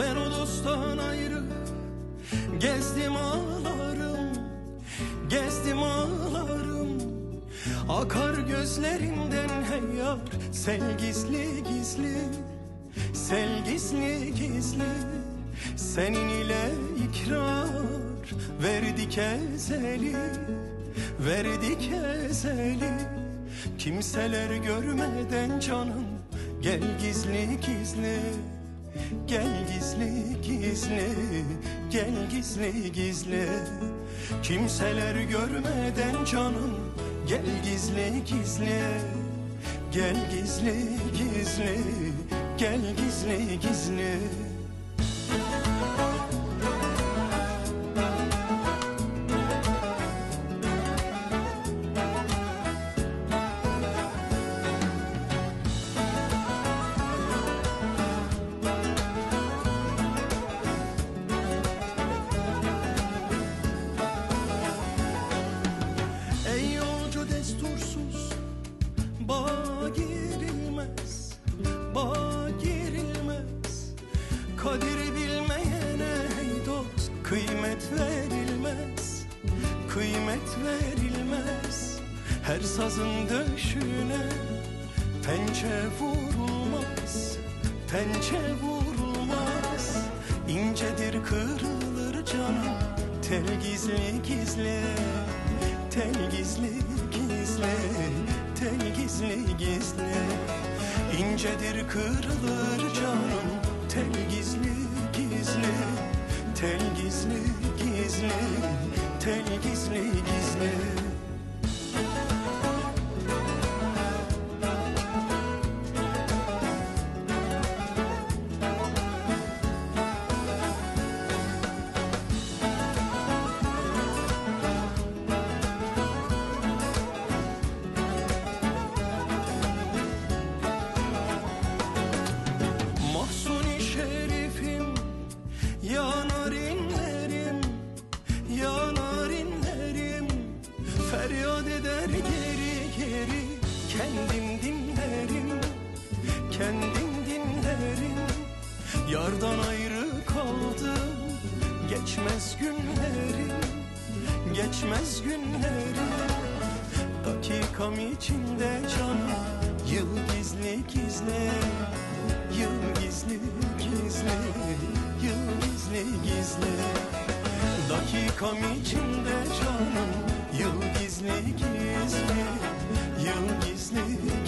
Ben o dosttan ayrı Gezdim ağlarım Gezdim ağlarım. Akar gözlerinden hey yar Sel gizli gizli Sel gizli gizli. Senin ile ikrar Verdik ezeli Verdik ezeli Kimseler görmeden canım Gel gizli gizli Gel gizli gizli Gel gizli gizli. Kimseler görmeden canım Gel gizli gizli. Gel gizli gizli Gel gizli gizli Bağa girilmez Bağa girilmez. Kaderi bilmeyene hey Kıymet verilmez. Kıymet verilmez. Her sazın döşüne Pençe vurulmaz Pençe vurulmaz. İncedir kırılır canım Tel gizli gizli Tel gizli gizli Tel gizli gizli. İncedir kırılır canım. Tel gizli gizli. Tel gizli gizli. Tel gizli gizli Kendim dinlerim Kendim dinlerim. Yardan ayrı kaldım Geçmez günlerim Geçmez günlerim. Dakikam içinde canım Yıl gizli gizli Yıl gizli gizli Yıl gizli gizli. Dakikam içinde canım Yıl yıl gizli